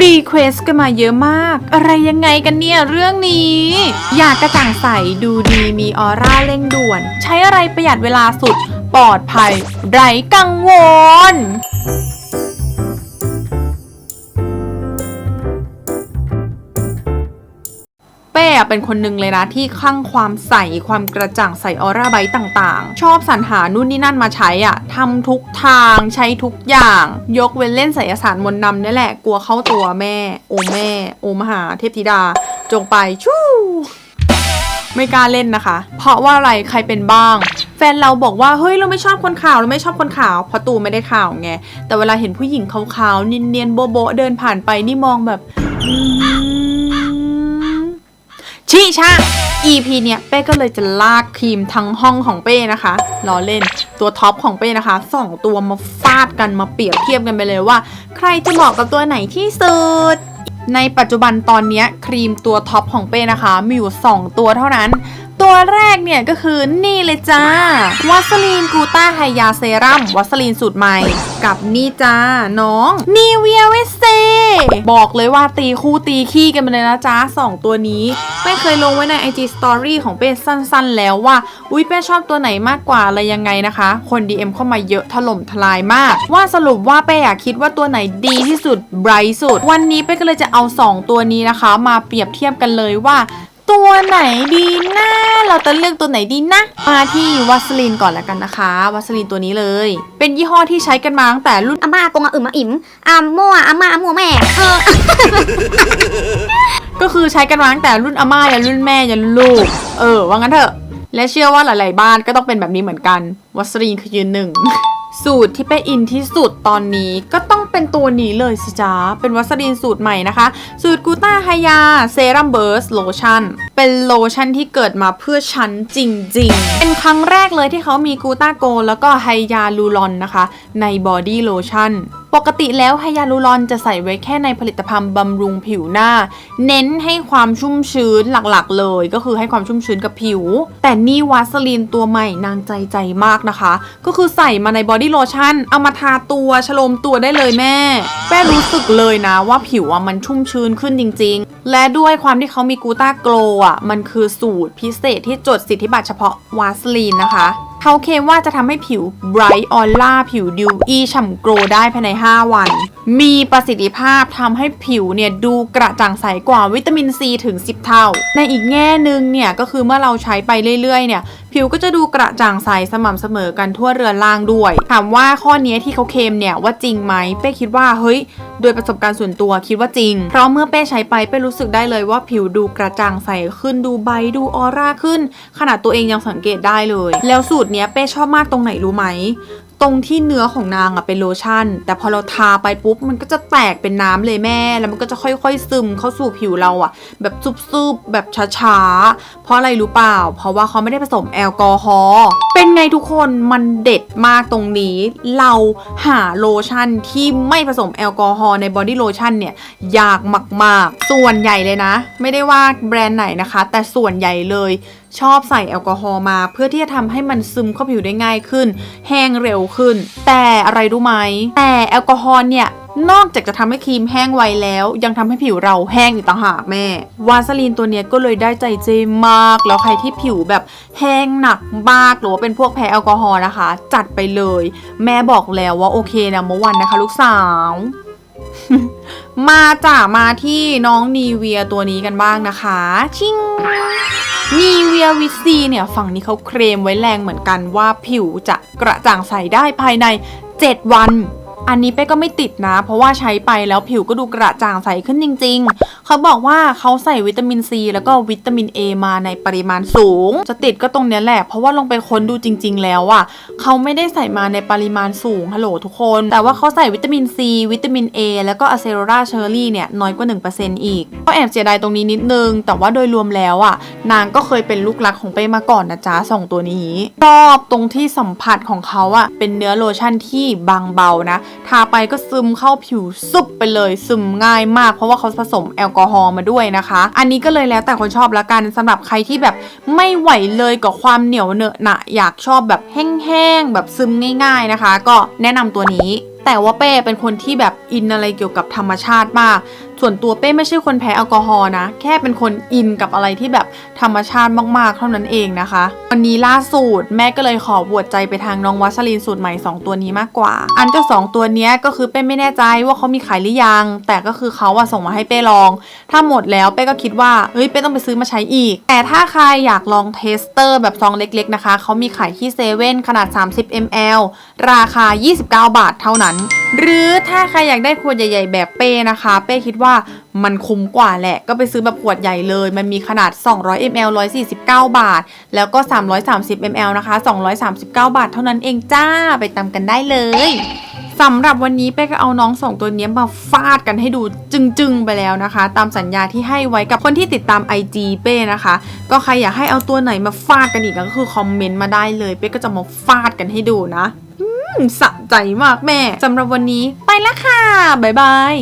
รีเควสกันมาเยอะมาก อะไรยังไงกันเนี่ยเรื่องนี้ อยากกระจ่างใสดูดีมีออร่าเร่งด่วน ใช้อะไรประหยัดเวลาสุด ปลอดภัย ไร้กังวล อะเป็นคนหนึ่งเลยนะที่คลั่งความใสความกระจ่างใสออร่าไบต์ต่างๆ ชอบสรรหานู่นนี่นั่นมาใช้อะทำทุกทางใช้ทุกอย่าง ยกเว้นเล่นไสยศาสตร์มนต์ดำนี่แหละกลัวเข้าตัวแม่ โอแม่ โอมหาเทพธิดา จงไปชู่ไม่กล้าเล่นนะคะ เพราะว่าอะไรใครเป็นบ้าง แฟนเราบอกว่าเฮ้ยเราไม่ชอบคนขาวเราไม่ชอบคนขาวเพราะตูไม่ได้ขาวไงแต่เวลาเห็นผู้หญิงขาวๆเนียนๆโบะๆเดินผ่านไปนี่มองแบบอืม ชิชา EP เนี้ยเป้ก็เลยจะลากครีมทั้งห้องของเป้นะคะล้อเล่นตัวท็อปของเป้นะคะสองตัวมาฟาดกันมาเปรียบเทียบกันไปเลยว่า ใครจะเหมาะกับตัวไหนที่สุด ในปัจจุบันตอนเนี้ยครีมตัวท็อปของเป้นะคะ มีอยู่ 2 ตัวเท่านั้น ตัวแรกเนี่ยก็คือนี่เลยจ้า วัสลีนกูต้าไฮยาเซรั่มวัสลีนสูตรใหม่ กับนี่จ้า น้องนีเวียเวสเซบอกเลยว่าตีคู่ตีขี้กันไปเลยนะจ้าสองตัวนี้เป้เคยลงไว้ใน IG Story ของเป้สั้นๆ แล้วว่า อุ้ยเป้ชอบตัวไหนมากกว่าอะไรยังไงนะคะ คน DM เข้ามาเยอะถล่มทลายมาก ว่าสรุปว่าเป้อะคิดว่าตัวไหนดีที่สุดไบรท์สุด วันนี้เป้ก็เลยจะเอา 2 ตัวนี้นะคะ มาเปรียบเทียบกันเลยว่า ตัวไหนดีนะเราจะเลือกตัวไหนดีนะมาที่วัสลีนก่อนแล้วกันนะคะวัสลีนตัวนี้เลย เป็นยี่ห้อที่ใช้กันมาตั้งแต่รุ่นอาม่ากงอาอึมอาอิ๋มอามั่วอาม่าอามัวแม่เออก็คือใช้กันมาตั้งแต่รุ่นอาม่ายันรุ่นแม่ยันรุ่นลูก เออว่างั้นเถอะ และเชื่อว่าหลาย ๆ บ้านก็ต้องเป็นแบบนี้เหมือนกัน วัสลีนคือยืนหนึ่ง สูตรที่เป้อินที่สุดตอนนี้ก็ต้องเป็นตัวนี้เลยสิจ้าเป็นวัสดินสูตรใหม่นะคะ สูตรกูต้าไฮยาเซรั่มเบิร์สโลชั่น เป็นโลชั่นที่เกิดมาเพื่อฉันจริง ๆ เป็นครั้งแรกเลยที่เขามีกูต้าโก แล้วก็ไฮยาลูรอนนะคะ ในบอดี้โลชั่นปกติแล้วไฮยาลูรอนจะใส่ไว้แค่ในผลิตภัณฑ์บำรุงผิวหน้า เน้นให้ความชุ่มชื้นหลักๆ เลย ก็คือให้ความชุ่มชื้นกับผิว แต่นี่วาสลีนตัวใหม่นางใจใจมากนะคะ ก็คือใส่มาในบอดี้โลชั่นเอามาทาตัวชโลมตัวได้เลยแม่แป้รู้สึกเลยนะว่าผิวอะมันชุ่มชื้นขึ้นจริง ๆ และด้วยความที่เขามีกูต้าโกลอะมันคือสูตรพิเศษที่จดสิทธิบัตรเฉพาะวาสลีนนะคะ เขาเคมว่าจะทำให้ผิว bright aura ผิวดิวอีฉ่ำโกรได้ภายใน 5 วัน มีประสิทธิภาพทำให้ผิวเนี่ยดูกระจ่างใสกว่าวิตามินซีถึง 10 เท่า ในอีกแง่หนึ่งเนี่ยก็คือเมื่อเราใช้ไปเรื่อยๆเนี่ยผิวก็จะดูกระจ่างใสสม่ำเสมอกันทั่วเรือนล่างด้วย ถามว่าข้อนี้ที่เขาเคมเนี่ยว่าจริงไหมเป้คิดว่าเฮ้ย โดยประสบการณ์ส่วนตัวคิดว่าจริง เพราะเมื่อเป้ใช้ไปเป้รู้สึกได้เลยว่าผิวดูกระจ่างใสขึ้นดูใบดูออร่าขึ้น ขนาดตัวเองยังสังเกตได้เลย แล้วสูตรเนี้ยเป้ชอบมากตรงไหนรู้ไหม ตรงที่เนื้อของนางอะเป็นโลชั่น แต่พอเราทาไปปุ๊บมันก็จะแตกเป็นน้ำเลยแม่ แล้วมันก็จะค่อยๆซึมเข้าสู่ผิวเราอะแบบซุบๆแบบช้าๆ เพราะอะไรรู้เปล่า เพราะว่าเขาไม่ได้ผสมแอลกอฮอล์เป็นไงทุกคนมันเด็ดมากตรงนี้ เราหาโลชั่นที่ไม่ผสมแอลกอฮอล์ในบอดี้โลชั่นเนี่ยยากมากๆ ส่วนใหญ่เลยนะ ไม่ได้ว่าแบรนด์ไหนนะคะ แต่ส่วนใหญ่เลย ชอบใส่แอลกอฮอล์มา เพื่อที่จะทำให้มันซึมเข้าผิวได้ง่ายขึ้น แห้งเร็วขึ้น แต่อะไรรู้ไหม แต่แอลกอฮอล์เนี่ยนอกจากจะทำให้ครีมแห้งไวแล้ว ยังทำให้ผิวเราแห้งอีกต่างหากแม่ วาสลีนตัวนี้ก็เลยได้ใจเจมาก แล้วใครที่ผิวแบบแห้งหนักมากหรือว่าเป็นพวกแพ้แอลกอฮอล์นะคะ จัดไปเลย แม่บอกแล้วว่าโอเคนะเมื่อวันนะคะ ลูกสาว มาจ้ะมาที่น้องนีเวียตัวนี้กันบ้างนะคะ ชิงนีเวียวิซีเนี่ย ฝั่งนี้เขาเคลมไว้แรงเหมือนกันว่าผิวจะกระจ่างใสได้ภายใน 7 วัน อันนี้เป้ก็ไม่ติดนะ เพราะว่าใช้ไปแล้วผิวก็ดูกระจ่างใสขึ้นจริง ๆ เขาบอกว่าเขาใส่วิตามินซีแล้วก็วิตามิน A มาในปริมาณสูง จะติดก็ตรงเนี้ยแหละ เพราะว่าลงไปค้นดูจริง ๆ แล้วอะเขาไม่ได้ใส่มาในปริมาณสูงฮัลโหลทุกคน แต่ว่าเขาใส่วิตามินซีวิตามิน A แล้วก็อะเซโรราเชอร์รี่เนี่ยน้อยกว่า 1%อีก ก็แอบเสียดายตรงนี้นิดนึง แต่ว่าโดยรวมแล้วอะนางก็เคยเป็นลูกรักของเป้มาก่อนนะจ๊ะสองตัวนี้ชอบตรงที่สัมผัสของเขาอะเป็นเนื้อโลชั่นที่บางเบานะทาไปก็ซึมเข้าผิวซุบไปเลยซึมง่ายมาก เพราะว่าเขาผสมแอลกอฮอล์มาด้วยนะคะ อันนี้ก็เลยแล้วแต่คนชอบละกันสำหรับใครที่แบบไม่ไหวเลยกับความเหนียวเหนอะหนะอยากชอบแบบแห้งๆแบบซึมง่าย ๆนะคะ ก็แนะนำตัวนี้แต่ว่าเป้เป็นคนที่แบบอินอะไรเกี่ยวกับธรรมชาติมาก ส่วนตัวเป้ไม่ใช่คนแพ้แอลกอฮอล์นะ แค่เป็นคนอินกับอะไรที่แบบธรรมชาติมากๆ เท่านั้นเองนะคะ วันนี้ล่าสุดแม่ก็เลยขอบวชใจไปทางน้องวัสลินสูตรใหม่ 2 ตัวนี้มากกว่า อันเจ้าสองตัวนี้ก็คือเป้ไม่แน่ใจว่าเขามีขายหรือยัง แต่ก็คือเขาอะส่งมาให้เป้ลอง ถ้าหมดแล้วเป้ก็คิดว่าเฮ้ยเป้ต้องไปซื้อมาใช้อีก แต่ถ้าใครอยากลองเทสเตอร์แบบซองเล็กๆนะคะเขามีขายที่เซเว่นขนาด 30 ml ราคา 29 บาทเท่านั้น หรือถ้าใครอยากได้ขวดใหญ่ ๆ แบบเป้นะคะ เป้คิดว่ามันคุ้มกว่าแหละ ก็ไปซื้อแบบขวดใหญ่เลย มันมีขนาด 200 ml 149 บาท แล้วก็ 330 ml นะคะ 239 บาทเท่านั้นเองจ้า ไปตามกันได้เลยสำหรับวันนี้เป้ก็เอาน้องสองตัวนี้มาฟาดกันให้ดูจึงๆไปแล้วนะคะ ตามสัญญาที่ให้ไว้กับคนที่ติดตาม IG เป้นะคะ ก็ใครอยากให้เอาตัวไหนมาฟาดกันอีกก็คือคอมเมนต์มาได้เลย เป้ก็จะมาฟาดกันให้ดูนะอืมสะใจมากแม่สำหรับวันนี้ไปละค่ะ บ๊ายบาย